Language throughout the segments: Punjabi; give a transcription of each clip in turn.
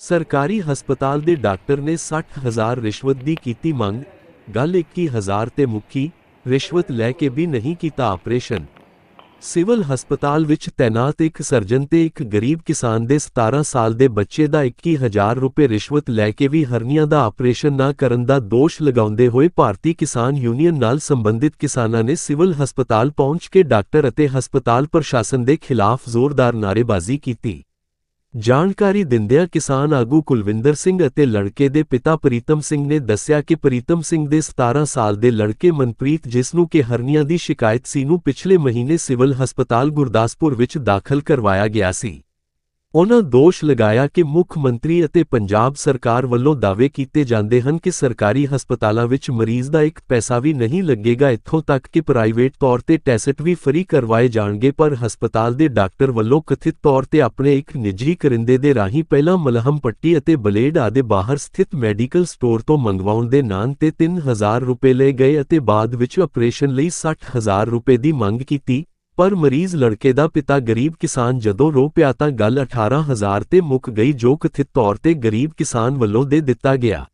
ਸਰਕਾਰੀ ਹਸਪਤਾਲ ਦੇ ਡਾਕਟਰ ਨੇ 60000 ਰਿਸ਼ਵਤ ਦੀ ਕੀਤੀ ਮੰਗ। ਗੱਲ 21000 ਤੇ ਮੁੱਕੀ ਰਿਸ਼ਵਤ ਲੈ ਕੇ ਵੀ ਨਹੀਂ ਕੀਤਾ ਆਪਰੇਸ਼ਨ। ਸਿਵਲ ਹਸਪਤਾਲ ਵਿੱਚ ਤੈਨਾਤ ਇੱਕ ਸਰਜਨ ਤੇ ਇੱਕ ਗਰੀਬ ਕਿਸਾਨ ਦੇ 17 ਸਾਲ ਦੇ ਬੱਚੇ ਦਾ 21000 ਰੁਪਏ ਰਿਸ਼ਵਤ ਲੈ ਕੇ ਵੀ ਹਰਨੀਆਂ ਦਾ ਆਪਰੇਸ਼ਨ ਨਾ ਕਰਨ ਦਾ ਦੋਸ਼ ਲਗਾਉਂਦੇ ਹੋਏ ਭਾਰਤੀ ਕਿਸਾਨ ਯੂਨੀਅਨ ਨਾਲ ਸੰਬੰਧਿਤ ਕਿਸਾਨਾਂ ਨੇ ਸਿਵਲ ਹਸਪਤਾਲ ਪਹੁੰਚ ਕੇ ਡਾਕਟਰ ਅਤੇ ਹਸਪਤਾਲ ਪ੍ਰਸ਼ਾਸਨ ਦੇ ਖਿਲਾਫ ਜ਼ੋਰਦਾਰ ਨਾਅਰੇਬਾਜ਼ੀ ਕੀਤੀ। ਜਾਣਕਾਰੀ ਦਿੰਦਿਆਂ ਕਿਸਾਨ ਆਗੂ ਕੁਲਵਿੰਦਰ ਸਿੰਘ ਅਤੇ ਲੜਕੇ ਦੇ ਪਿਤਾ ਪ੍ਰੀਤਮ ਸਿੰਘ ਨੇ ਦੱਸਿਆ ਕਿ ਪ੍ਰੀਤਮ ਸਿੰਘ ਦੇ 17 ਸਾਲ ਦੇ ਲੜਕੇ ਮਨਪ੍ਰੀਤ, ਜਿਸ ਨੂੰ ਕਿ ਹਰਨੀਆਂ ਦੀ ਸ਼ਿਕਾਇਤ ਸੀ, ਨੂੰ ਪਿਛਲੇ ਮਹੀਨੇ ਸਿਵਲ ਹਸਪਤਾਲ ਗੁਰਦਾਸਪੁਰ ਵਿੱਚ ਦਾਖਲ ਕਰਵਾਇਆ ਗਿਆ ਸੀ। ਉਨ੍ਹਾਂ ਦੋਸ਼ ਲਗਾਇਆ ਕਿ ਮੁੱਖ ਮੰਤਰੀ ਅਤੇ ਪੰਜਾਬ ਸਰਕਾਰ ਵੱਲੋਂ ਦਾਅਵੇ ਕੀਤੇ ਜਾਂਦੇ ਹਨ ਕਿ ਸਰਕਾਰੀ ਹਸਪਤਾਲਾਂ ਵਿੱਚ ਮਰੀਜ਼ ਦਾ ਇੱਕ ਪੈਸਾ ਵੀ ਨਹੀਂ ਲੱਗੇਗਾ ਇੱਥੋਂ ਤੱਕ ਕਿ ਪ੍ਰਾਈਵੇਟ ਤੌਰ ਤੇ ਟੈਸਟ ਵੀ ਫਰੀ ਕਰਵਾਏ ਜਾਣਗੇ, ਪਰ ਹਸਪਤਾਲ ਦੇ ਡਾਕਟਰ ਵੱਲੋਂ ਕਥਿਤ ਤੌਰ ਤੇ ਆਪਣੇ ਇੱਕ ਨਿੱਜੀ ਕਰਿੰਦੇ ਦੇ ਰਾਹੀਂ ਪਹਿਲਾਂ ਮਲਹਮ ਪੱਟੀ ਅਤੇ ਬਲੇਡ ਆਦੇ ਬਾਹਰ ਸਥਿਤ ਮੈਡੀਕਲ ਸਟੋਰ ਤੋਂ ਮੰਗਵਾਉਣ ਦੇ ਨਾਂ ਤੇ 3000 ਰੁਪਏ ਲਏ ਗਏ ਅਤੇ ਬਾਅਦ ਵਿੱਚ ਆਪਰੇਸ਼ਨ ਲਈ 60000 ਰੁਪਏ ਦੀ ਮੰਗ ਕੀਤੀ। ਪਰ ਮਰੀਜ਼ ਲੜਕੇ ਦਾ ਪਿਤਾ ਗਰੀਬ ਕਿਸਾਨ ਜਦੋਂ ਰੋ ਪਿਆ ਤਾਂ ਗੱਲ 18000 ਤੇ ਮੁੱਕ ਗਈ, ਜੋ ਕਥਿਤ ਤੌਰ ਤੇ ਗਰੀਬ ਕਿਸਾਨ ਵੱਲੋਂ ਦੇ ਦਿੱਤਾ ਗਿਆ।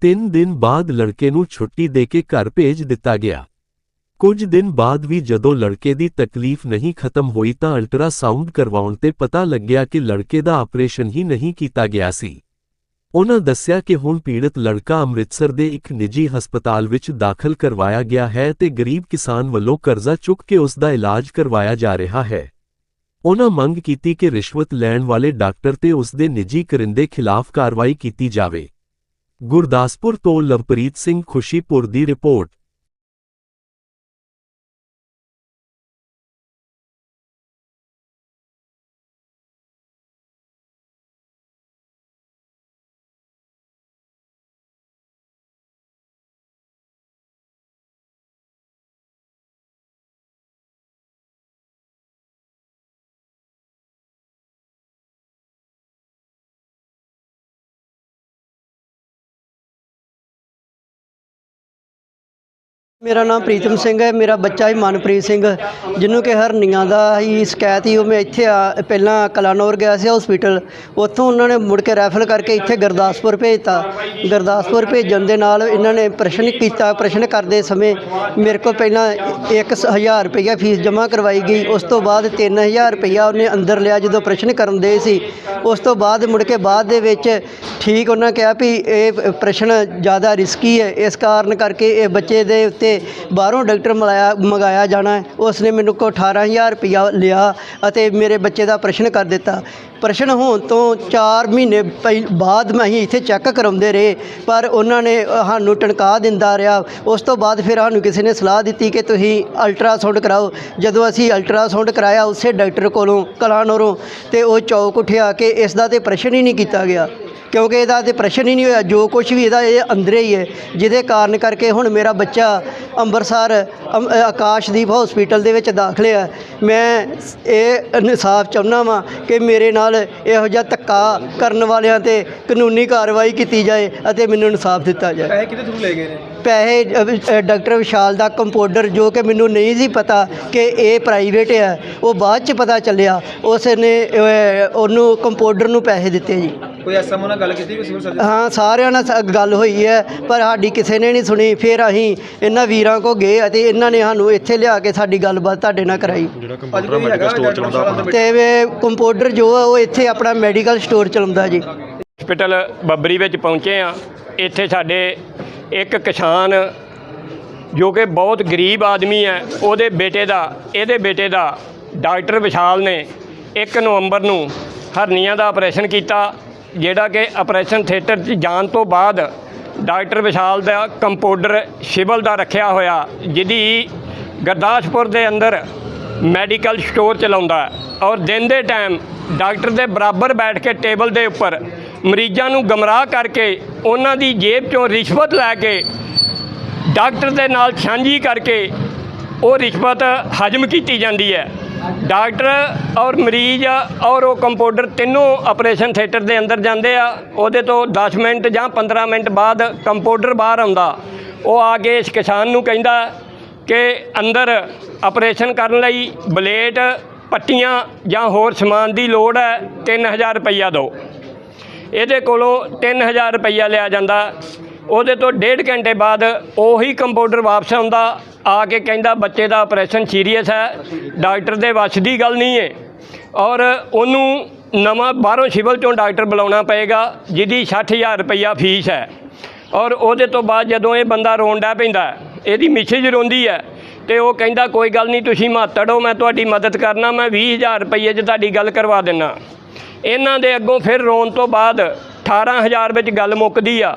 ਤਿੰਨ ਦਿਨ ਬਾਅਦ ਲੜਕੇ ਨੂੰ ਛੁੱਟੀ ਦੇ ਕੇ ਘਰ ਭੇਜ ਦਿੱਤਾ ਗਿਆ। ਕੁਝ ਦਿਨ ਬਾਅਦ ਵੀ ਜਦੋਂ ਲੜਕੇ ਦੀ ਤਕਲੀਫ ਨਹੀਂ ਖਤਮ ਹੋਈ ਤਾਂ ਅਲਟਰਾਸਾਊਂਡ ਕਰਵਾਉਣ ਤੇ ਪਤਾ ਲੱਗਿਆ ਕਿ ਲੜਕੇ ਦਾ ਆਪਰੇਸ਼ਨ ਹੀ ਨਹੀਂ ਕੀਤਾ ਗਿਆ ਸੀ। ਉਨ੍ਹਾਂ ਦੱਸਿਆ ਕਿ ਹੁਣ ਪੀੜਤ ਲੜਕਾ ਅੰਮ੍ਰਿਤਸਰ ਦੇ ਇੱਕ ਨਿੱਜੀ ਹਸਪਤਾਲ ਵਿੱਚ ਦਾਖਲ ਕਰਵਾਇਆ ਗਿਆ ਹੈ ਤੇ ਗਰੀਬ ਕਿਸਾਨ ਵੱਲੋਂ ਕਰਜ਼ਾ ਚੁੱਕ ਕੇ ਉਸ ਦਾ ਇਲਾਜ ਕਰਵਾਇਆ ਜਾ ਰਿਹਾ ਹੈ। ਉਨ੍ਹਾਂ ਮੰਗ ਕੀਤੀ ਕਿ ਰਿਸ਼ਵਤ ਲੈਣ ਵਾਲੇ ਡਾਕਟਰ ਤੇ ਉਸ ਦੇ ਨਿੱਜੀ ਕਰਿੰਦੇ ਖਿਲਾਫ ਕਾਰਵਾਈ ਕੀਤੀ ਜਾਵੇ। ਗੁਰਦਾਸਪੁਰ ਤੋਂ ਲਵਪ੍ਰੀਤ ਸਿੰਘ ਖੁਸ਼ੀਪੁਰ ਦੀ ਰਿਪੋਰਟ। ਮੇਰਾ ਨਾਮ ਪ੍ਰੀਤਮ ਸਿੰਘ ਹੈ, ਮੇਰਾ ਬੱਚਾ ਹੀ ਮਨਪ੍ਰੀਤ ਸਿੰਘ। ਜਿਹਨੂੰ ਕਿ ਹਰਨੀਆਂ ਦਾ ਹੀ ਸ਼ਿਕਾਇਤ ਹੀ ਉਹ ਮੈਂ ਇੱਥੇ ਆ, ਪਹਿਲਾਂ ਕਲਾਨੌਰ ਗਿਆ ਸੀ ਹਸਪੀਟਲ ਉੱਥੋਂ ਉਹਨਾਂ ਨੇ ਮੁੜ ਕੇ ਰੈਫਰ ਕਰਕੇ ਇੱਥੇ ਗੁਰਦਾਸਪੁਰ ਭੇਜਤਾ। ਗੁਰਦਾਸਪੁਰ ਭੇਜਣ ਦੇ ਨਾਲ ਇਹਨਾਂ ਨੇ ਪ੍ਰਸ਼ਨ ਕੀਤਾ, ਪ੍ਰਸ਼ਨ ਕਰਦੇ ਸਮੇਂ ਮੇਰੇ ਕੋਲ ਪਹਿਲਾਂ 1000 ਰੁਪਈਆ ਫੀਸ ਜਮ੍ਹਾਂ ਕਰਵਾਈ ਗਈ। ਉਸ ਤੋਂ ਬਾਅਦ 3000 ਰੁਪਈਆ ਉਹਨੇ ਅੰਦਰ ਲਿਆ ਜਦੋਂ ਪ੍ਰਸ਼ਨ ਕਰਨ ਦੇ ਸੀ। ਉਸ ਤੋਂ ਬਾਅਦ ਮੁੜ ਕੇ ਬਾਅਦ ਦੇ ਵਿੱਚ ਠੀਕ ਉਹਨਾਂ ਕਿਹਾ ਵੀ ਇਹ ਪ੍ਰਸ਼ਨ ਜ਼ਿਆਦਾ ਰਿਸਕੀ ਹੈ। ਇਸ ਕਾਰਨ ਕਰਕੇ ਇਹ ਬੱਚੇ ਦੇ ਉੱਤੇ ਬਾਹਰੋਂ ਡਾਕਟਰ ਮਲਾਇਆ, ਮੰਗਾਇਆ ਜਾਣਾ ਉਸ ਨੇ ਮੈਨੂੰ ਕੋਲ ਅਠਾਰਾਂ ਹਜ਼ਾਰ ਰੁਪਈਆ ਲਿਆ ਅਤੇ ਮੇਰੇ ਬੱਚੇ ਦਾ ਪ੍ਰਸ਼ਨ ਕਰ ਦਿੱਤਾ। ਪ੍ਰਸ਼ਨ ਹੋਣ ਤੋਂ ਚਾਰ ਮਹੀਨੇ ਪਹਿ- ਬਾਅਦ ਮੈਂ ਅਸੀਂ ਇੱਥੇ ਚੈੱਕ ਕਰਾਉਂਦੇ ਰਹੇ, ਪਰ ਉਹਨਾਂ ਨੇ ਸਾਨੂੰ ਟਣਕਾ ਦਿੰਦਾ ਰਿਹਾ। ਉਸ ਤੋਂ ਬਾਅਦ ਫਿਰ ਸਾਨੂੰ ਕਿਸੇ ਨੇ ਸਲਾਹ ਦਿੱਤੀ ਕਿ ਤੁਸੀਂ ਅਲਟਰਾਸਾਊਂਡ ਕਰਾਓ। ਜਦੋਂ ਅਸੀਂ ਅਲਟਰਾਸਾਊਂਡ ਕਰਾਇਆ, ਉਸੇ ਡਾਕਟਰ ਕੋਲੋਂ ਕਲਾਨੋਰੋਂ ਤੇ ਉਹ ਚੌਕ ਉੱਠਿਆ ਕਿ ਇਸ ਦਾ ਤੇ ਪ੍ਰਸ਼ਨ ਹੀ ਨਹੀਂ ਕੀਤਾ ਗਿਆ। ਕਿਉਂਕਿ ਇਹਦਾ ਤੇ ਪ੍ਰਸ਼ਨ ਹੀ ਨਹੀਂ ਹੋਇਆ। ਜੋ ਕੁਝ ਵੀ ਇਹਦਾ, ਇਹ ਅੰਦਰੇ ਹੀ ਹੈ। ਜਿਹਦੇ ਕਾਰਨ ਕਰਕੇ ਹੁਣ ਮੇਰਾ ਬੱਚਾ ਅੰਮ੍ਰਿਤਸਰ ਆਕਾਸ਼ਦੀਪ ਹਸਪੀਟਲ ਦੇ ਵਿੱਚ ਦਾਖਲ ਹੈ ਮੈਂ ਇਹ ਇਨਸਾਫ ਚਾਹੁੰਦਾ ਵਾਂ ਕਿ ਮੇਰੇ ਨਾਲ ਇਹੋ ਜਿਹਾ ਧੱਕਾ ਕਰਨ ਵਾਲਿਆਂ ਤੇ ਕਾਨੂੰਨੀ ਕਾਰਵਾਈ ਕੀਤੀ ਜਾਏ ਅਤੇ ਮੈਨੂੰ ਇਨਸਾਫ ਦਿੱਤਾ ਜਾਏ। ਪੈਸੇ ਕਿਹਦੇ ਥਰੂ ਲੈ ਗਏ ਨੇ? ਪੈਸੇ ਡਾਕਟਰ ਵਿਸ਼ਾਲ ਦਾ ਕੰਪਾਊਂਡਰ ਜੋ ਕਿ ਮੈਨੂੰ ਨਹੀਂ ਸੀ ਪਤਾ ਕਿ ਇਹ ਪ੍ਰਾਈਵੇਟ ਹੈ ਉਹ ਬਾਅਦ ਚ ਪਤਾ ਚੱਲਿਆ। ਉਸ ਨੇ ਉਹਨੂੰ ਕੰਪਾਊਂਡਰ ਨੂੰ ਪੈਸੇ ਦਿੱਤੇ ਜੀ। ਕੋਈ ਐਸਐਮਓ ਨਾਲ ਗੱਲ ਕੀਤੀ ਕੋਈ ਸਿਵਲ ਸਰਜਨ? ਹਾਂ ਸਾਰਿਆਂ ਨਾਲ ਸ- ਗੱਲ ਹੋਈ ਹੈ ਪਰ ਸਾਡੀ ਕਿਸੇ ਨੇ ਨਹੀਂ ਸੁਣੀ। ਫਿਰ ਅਸੀਂ ਇਹਨਾਂ ਵੀਰਾਂ ਕੋ ਗਏ ਅਤੇ ਇਹਨਾਂ ਨੇ ਸਾਨੂੰ ਇੱਥੇ ਲਿਆ ਕੇ ਸਾਡੀ ਗੱਲਬਾਤ ਤੁਹਾਡੇ ਨਾਲ ਕਰਾਈ। ਸਟੋਰ ਚਲਾਉਂਦਾ ਤੇ ਵੇ ਕੰਪਾਊਂਡਰ ਜੋ ਆ ਉਹ ਇੱਥੇ ਆਪਣਾ ਮੈਡੀਕਲ ਸਟੋਰ ਚਲਾਉਂਦਾ ਜੀ। ਹਸਪੀਟਲ ਬੱਬਰੀ ਵਿੱਚ ਪਹੁੰਚੇ ਆ ਇੱਥੇ ਸਾਡੇ ਇੱਕ ਕਿਸਾਨ ਜੋ ਕਿ ਬਹੁਤ ਗਰੀਬ ਆਦਮੀ ਹੈ ਉਹਦੇ ਬੇਟੇ ਦਾ ਇਹਦੇ ਬੇਟੇ ਦਾ ਡਾਕਟਰ ਵਿਸ਼ਾਲ ਨੇ 1 ਨਵੰਬਰ ਨੂੰ ਹਰਨੀਆਂ ਦਾ ਆਪਰੇਸ਼ਨ ਕੀਤਾ। ਜਿਹੜਾ ਕਿ ਆਪਰੇਸ਼ਨ ਥੀਏਟਰ 'ਚ ਜਾਣ ਤੋਂ ਬਾਅਦ ਡਾਕਟਰ ਵਿਸ਼ਾਲ ਦਾ ਕੰਪਾਊਂਡਰ ਸਿਵਲ ਦਾ ਰੱਖਿਆ ਹੋਇਆ, ਜਿਹਦੀ ਗੁਰਦਾਸਪੁਰ ਦੇ ਅੰਦਰ ਮੈਡੀਕਲ ਸਟੋਰ ਚਲਾਉਂਦਾ ਔਰ ਦਿਨ ਦੇ ਟਾਈਮ ਡਾਕਟਰ ਦੇ ਬਰਾਬਰ ਬੈਠ ਕੇ ਟੇਬਲ ਦੇ ਉੱਪਰ ਮਰੀਜ਼ਾਂ ਨੂੰ ਗਮਰਾਹ ਕਰਕੇ ਉਹਨਾਂ ਦੀ ਜੇਬ ਚੋਂ ਰਿਸ਼ਵਤ ਲੈ ਕੇ ਡਾਕਟਰ ਦੇ ਨਾਲ ਸਾਂਝੀ ਕਰਕੇ ਉਹ ਰਿਸ਼ਵਤ ਹਜਮ ਕੀਤੀ ਜਾਂਦੀ ਹੈ। ਡਾਕਟਰ ਔਰ ਮਰੀਜ਼ ਔਰ ਉਹ ਕੰਪਾਊਂਡਰ ਤਿੰਨੋਂ ਆਪਰੇਸ਼ਨ ਥੀਏਟਰ ਦੇ ਅੰਦਰ ਜਾਂਦੇ ਆ। ਉਹਦੇ ਤੋਂ 10 ਮਿੰਟ ਜਾਂ 15 ਮਿੰਟ ਬਾਅਦ ਕੰਪਾਊਂਡਰ ਬਾਹਰ ਆਉਂਦਾ। ਉਹ ਆ ਕੇ ਇਸ ਕਿਸਾਨ ਨੂੰ ਕਹਿੰਦਾ ਕਿ ਅੰਦਰ ਆਪਰੇਸ਼ਨ ਕਰਨ ਲਈ ਬਲੇਟ, ਪੱਟੀਆਂ ਜਾਂ ਹੋਰ ਸਮਾਨ ਦੀ ਲੋੜ ਹੈ 3000 ਰੁਪਈਆ ਦਿਓ। ਇਹਦੇ ਕੋਲੋਂ 3000 ਰੁਪਈਆ ਲਿਆ ਜਾਂਦਾ। ਉਹਦੇ ਤੋਂ ਡੇਢ ਘੰਟੇ ਬਾਅਦ ਉਹੀ ਕੰਪਾਊਂਡਰ ਵਾਪਸ ਆਉਂਦਾ, ਆ ਕੇ ਕਹਿੰਦਾ, ਬੱਚੇ ਦਾ ਆਪਰੇਸ਼ਨ ਸੀਰੀਅਸ ਹੈ, ਡਾਕਟਰ ਦੇ ਵੱਸ ਦੀ ਗੱਲ ਨਹੀਂ ਹੈ। ਔਰ ਉਹਨੂੰ ਨਵਾਂ ਬਾਹਰੋਂ ਸਿਵਲ ਚੋਂ ਡਾਕਟਰ ਬੁਲਾਉਣਾ ਪਏਗਾ, ਜਿਹਦੀ 60000 ਰੁਪਈਆ ਫੀਸ ਹੈ। ਔਰ ਉਹਦੇ ਤੋਂ ਬਾਅਦ ਜਦੋਂ ਇਹ ਬੰਦਾ ਰੋਣ ਡੈ ਪੈਂਦਾ, ਇਹਦੀ ਮਿਸੇਜ ਰੋਂਦੀ ਹੈ ਤੇ ਉਹ ਕਹਿੰਦਾ, ਕੋਈ ਗੱਲ ਨਹੀਂ, ਤੁਸੀਂ ਮਾਤੜ ਹੋ, ਮੈਂ ਤੁਹਾਡੀ ਮਦਦ ਕਰਨਾ, ਮੈਂ 20000 ਰੁਪਏ 'ਚ ਤੁਹਾਡੀ ਗੱਲ ਕਰਵਾ ਦਿੰਨਾ। ਇਹਨਾਂ ਦੇ ਅੱਗੋਂ ਫਿਰ ਰੋਣ ਤੋਂ ਬਾਅਦ 18000 ਵਿੱਚ ਗੱਲ ਮੁੱਕਦੀ ਆ।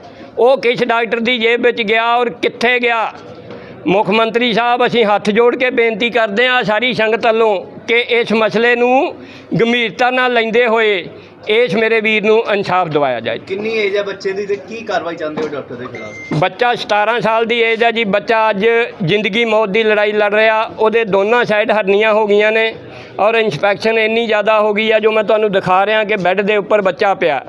ਉਹ ਕਿਸ ਡਾਕਟਰ ਦੀ ਜੇਬ ਵਿੱਚ ਗਿਆ ਔਰ ਕਿੱਥੇ ਗਿਆ? ਮੁੱਖ ਮੰਤਰੀ ਸਾਹਿਬ ਅਸੀਂ ਹੱਥ ਜੋੜ ਕੇ ਬੇਨਤੀ ਕਰਦੇ ਹਾਂ ਸਾਰੀ ਸੰਗਤ ਵੱਲੋਂ ਕਿ ਇਸ ਮਸਲੇ ਨੂੰ ਗੰਭੀਰਤਾ ਨਾਲ ਲੈਂਦੇ ਹੋਏ ਇਸ ਮੇਰੇ ਵੀਰ ਨੂੰ ਇਨਸਾਫ ਦਿਵਾਇਆ ਜਾਏ। ਕਿੰਨੀ ਏਜ ਹੈ ਬੱਚੇ ਦੀ ਤੇ ਕੀ ਕਾਰਵਾਈ ਚਾਹੁੰਦੇ ਹੋ ਡਾਕਟਰ ਦੇ ਖਿਲਾਫ? ਬੱਚਾ 17 ਸਾਲ ਦੀ ਏਜ ਹੈ ਜੀ ਬੱਚਾ ਅੱਜ ਜ਼ਿੰਦਗੀ ਮੌਤ ਦੀ ਲੜਾਈ ਲੜ ਰਿਹਾ ਉਹਦੇ ਦੋਨਾਂ ਸਾਈਡ ਹਰਨੀਆਂ ਹੋ ਗਈਆਂ ਨੇ ਔਰ ਇਨਫੈਕਸ਼ਨ ਇੰਨੀ ਜ਼ਿਆਦਾ ਹੋ ਗਈ ਆ ਜੋ ਮੈਂ ਤੁਹਾਨੂੰ ਦਿਖਾ ਰਿਹਾ ਕਿ ਬੈੱਡ ਦੇ ਉੱਪਰ ਬੱਚਾ ਪਿਆ।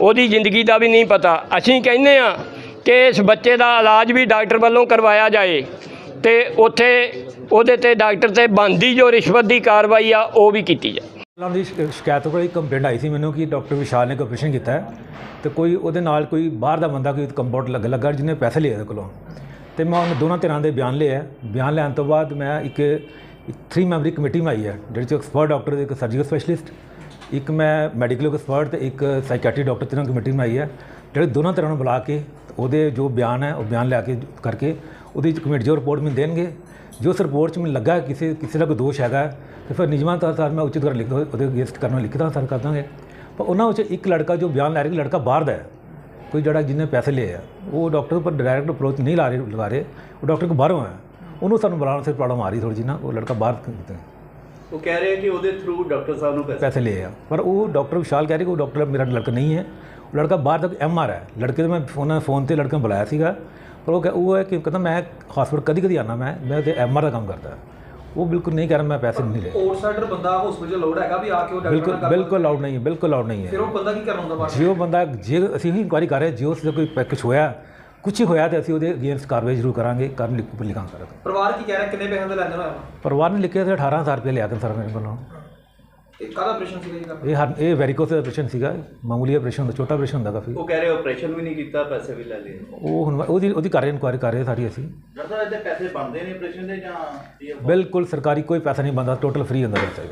ਉਹਦੀ ਜ਼ਿੰਦਗੀ ਦਾ ਵੀ ਨਹੀਂ ਪਤਾ। ਅਸੀਂ ਕਹਿੰਦੇ ਆ ਕਿ ਇਸ ਬੱਚੇ ਦਾ ਇਲਾਜ ਵੀ ਡਾਕਟਰ ਵੱਲੋਂ ਕਰਵਾਇਆ ਜਾਏ ਤੇ ਉੱਥੇ ਉਹਦੇ ਤੇ ਡਾਕਟਰ ਤੇ ਬੰਦੀ ਜੋ ਰਿਸ਼ਵਤ ਦੀ ਕਾਰਵਾਈ ਆ, ਉਹ ਵੀ ਕੀਤੀ ਜਾਏ। ਉਹਨਾਂ ਦੀ ਸ਼ਿਕਾਇਤ ਕੋਲ ਇੱਕ ਕੰਪਲੇਂਟ ਆਈ ਸੀ ਮੈਨੂੰ ਕਿ ਡਾਕਟਰ ਵਿਸ਼ਾਲ ਨੇ ਆਪਰੇਸ਼ਨ ਕੀਤਾ ਹੈ ਤੇ ਕੋਈ ਉਹਦੇ ਨਾਲ ਕੋਈ ਬਾਹਰ ਦਾ ਬੰਦਾ ਕੋਈ ਕੰਪਾਊਂਡ ਲੱਗ, ਲੱਗਾ ਜਿਹਨੇ ਪੈਸੇ ਲਏ ਉਹਦੇ ਕੋਲੋਂ। ਤੇ ਮੈਂ ਉਹਨਾਂ ਦੋਨਾਂ ਤਰ੍ਹਾਂ ਦੇ ਬਿਆਨ ਲਏ ਹੈ ਬਿਆਨ ਲੈਣ ਤੋਂ ਬਾਅਦ ਮੈਂ ਇੱਕ 3 ਮੈਂਬਰੀ ਕਮੇਟੀ ਬਣਾਈ ਹੈ ਜਿਹਦੇ ਚ ਐਕਸਪਰਟ ਡਾਕਟਰ ਇੱਕ ਸਰਜੀਕਲ ਸਪੈਸ਼ਲਿਸਟ ਇੱਕ ਮੈਂ ਮੈਡੀਕਲ ਐਕਸਪਰਟ ਤੇ ਇੱਕ ਸਾਈਕੈਟਰੀ ਡਾਕਟਰ ਤਿੰਨਾਂ ਕਮੇਟੀ ਬਣਾਈ ਹੈ। ਜਿਹੜੇ ਦੋਨਾਂ ਤਰ੍ਹਾਂ ਨੂੰ ਬੁਲਾ ਕੇ ਉਹਦੇ ਜੋ ਬਿਆਨ ਹੈ, ਉਹ ਬਿਆਨ ਲਿਆ ਕੇ ਕਰਕੇ ਉਹਦੀ ਕਮੇਟੀ ਜੋ ਰਿਪੋਰਟ ਮੈਨੂੰ ਦੇਣਗੇ। ਜੋ ਉਸ ਰਿਪੋਰਟ 'ਚ ਮੈਨੂੰ ਲੱਗਾ ਕਿਸੇ ਕਿਸੇ ਦਾ ਕੋਈ ਦੋਸ਼ ਹੈਗਾ, ਤੇ ਫਿਰ ਨਿਯਮਾਂ ਤੌਰ ਤੇ ਮੈਂ ਉਚਿਤ ਕਰ ਲਿਖ ਉਹਦੇ ਅਗੇਂਸਟ ਕਰਨਾ ਲਿਖਦਾ ਸਰ ਕਰ ਦਾਂਗੇ। ਪਰ ਉਹਨਾਂ ਵਿੱਚ ਇੱਕ ਲੜਕਾ ਜੋ ਬਿਆਨ ਲੈ ਰਿਹਾ ਲੜਕਾ ਬਾਹਰ ਦਾ ਹੈ, ਕੋਈ ਜਿਹੜਾ ਜਿਹਨੇ ਪੈਸੇ ਲਏ ਆ, ਉਹ ਡਾਕਟਰ ਉੱਪਰ ਡਾਇਰੈਕਟ ਅਪਰੋਚ ਨਹੀਂ ਲਾ ਰਹੇ, ਲਗਾ ਰਹੇ। ਉਹ ਡਾਕਟਰ ਕੋ ਬਾਹਰੋਂ ਹੈ। ਉਹਨੂੰ ਸਾਨੂੰ ਬੁਲਾਉਣ ਸੇ ਪ੍ਰੋਬਲਮ ਆ ਰਹੀ ਥੋੜੀ ਜਿਹੀ ਨਾ, ਉਹ ਲੜਕਾ ਬਾਹਰ ਕਿਤੇ ਉਹ ਕਹਿ ਰਹੇ ਕਿ ਉਹਦੇ ਥਰੂ ਡਾਕਟਰ ਸਾਹਿਬ ਨੂੰ ਪੈਸੇ। ਪੈਸੇ ਲਏ ਆ। ਪਰ ਉਹ ਡਾਕਟਰ ਵਿਸ਼ਾਲ ਕਹਿ ਰਹੇ ਕਿ ਉਹ ਡਾਕਟਰ ਮੇਰਾ ਲੜਕਾ ਨਹੀਂ ਹੈ। ਉਹ ਲੜਕਾ ਬਾਹਰ ਤੱਕ ਐਮ ਆਰ ਹੈ। ਲੜਕੇ ਤੋਂ ਮੈਂ ਫੋਨ ਫੋਨ ਤੇ ਲੜਕੇ ਨੂੰ ਬੁਲਾਇਆ ਸੀਗਾ। ਪਰ ਉਹ ਕਹਿ- ਉਹ ਹੈ ਕਿ ਕਹਿੰਦਾ ਮੈਂ ਹਸਪੀਟਲ ਕਦੀ ਕਦੀ ਆਣਾ ਮੈਂ ਮੈਂ ਤੇ ਐਮ ਆਰ ਦਾ ਕੰਮ ਕਰਦਾ। ਉਹ ਬਿਲਕੁਲ ਨਹੀਂ ਕਰ ਰਿਹਾ ਮੈਂ ਪੈਸੇ ਨਹੀਂ ਲਏ। ਆਊਟਸਾਈਡਰ ਬੰਦਾ ਹਸਪੀਟਲ ਲੋੜ ਹੈਗਾ ਵੀ ਆ ਕੇ ਉਹ ਡਾਕਟਰ ਬਿਲਕੁਲ ਬਿਲਕੁਲ ਅਲਾਉਡ ਨਹੀਂ ਹੈ ਬਿਲਕੁਲ ਅਲਾਉਡ ਨਹੀਂ ਫਿਰ ਹੈ ਉਹ ਬੰਦਾ ਕੀ ਕਰਨਾ ਹੁੰਦਾ ਬਾਅਦ ਜੇ ਉਹ ਬੰਦਾ ਜੇ ਅਸੀਂ ਹੀ ਇਨਕੁਆਇਰੀ ਕਰ ਰਹੇ ਜੇ ਉਸ ਦਾ ਕੋਈ ਕੁਛ ਹੋਇਆ ਕੁਛ ਹੀ ਹੋਇਆ ਤੇ ਅਸੀਂ ਉਹਦੇ ਅਗੇਂਸਟ ਕਾਰਵਾਈ ਜ਼ਰੂਰ ਕਰਾਂਗੇ ਕਰਨ ਲਿਖ ਲਿਖਾਂ ਕਰਾਂਗੇ। ਪਰਿਵਾਰ ਕੀ ਕਹਿ ਰਿਹਾ? ਕਿੰਨੇ ਪੈਸੇ ਦਾ ਲੈਂਦੇ ਹੋਇਆ ਪਰਿਵਾਰ ਨੇ ਲਿਖਿਆ ਸੀ 18000 ਰੁਪਏ ਲਿਆ ਕੇ ਸਰ ਮੇਰੇ ਕੋਲੋਂ ਇਹ ਕਾਹਦਾ ਆਪਰੇਸ਼ਨ ਸੀਗਾ ਜੀ? ਇਹ ਹਰ ਇਹ ਵੈਰੀਕੋਸ ਦਾ ਆਪਰੇਸ਼ਨ ਸੀਗਾ। ਮਾਮੂਲੀ ਆਪਰੇਸ਼ਨ ਹੁੰਦਾ ਛੋਟਾ ਆਪਰੇਸ਼ਨ ਹੁੰਦਾ ਕਾਫੀ। ਉਹ ਕਹਿ ਰਹੇ ਆਪਰੇਸ਼ਨ ਵੀ ਨਹੀਂ ਕੀਤਾ ਪੈਸੇ ਵੀ ਲੈ ਲਏ। ਉਹ ਹੁਣ ਉਹਦੀ ਉਹਦੀ ਕਰ ਰਹੇ ਇਨਕੁਆਇਰੀ ਕਰ ਰਹੇ ਸਾਰੀ ਅਸੀਂ। ਡਾਕਟਰ ਸਾਹਿਬ ਇਹਦੇ ਪੈਸੇ ਬਣਦੇ ਨੇ ਆਪਰੇਸ਼ਨ ਦੇ ਜਾਂ ਬਿਲਕੁਲ ਸਰਕਾਰੀ ਕੋਈ ਪੈਸਾ ਨਹੀਂ ਬੰਦਾ ਟੋਟਲ ਫ੍ਰੀ ਹੁੰਦਾ ਜੀ।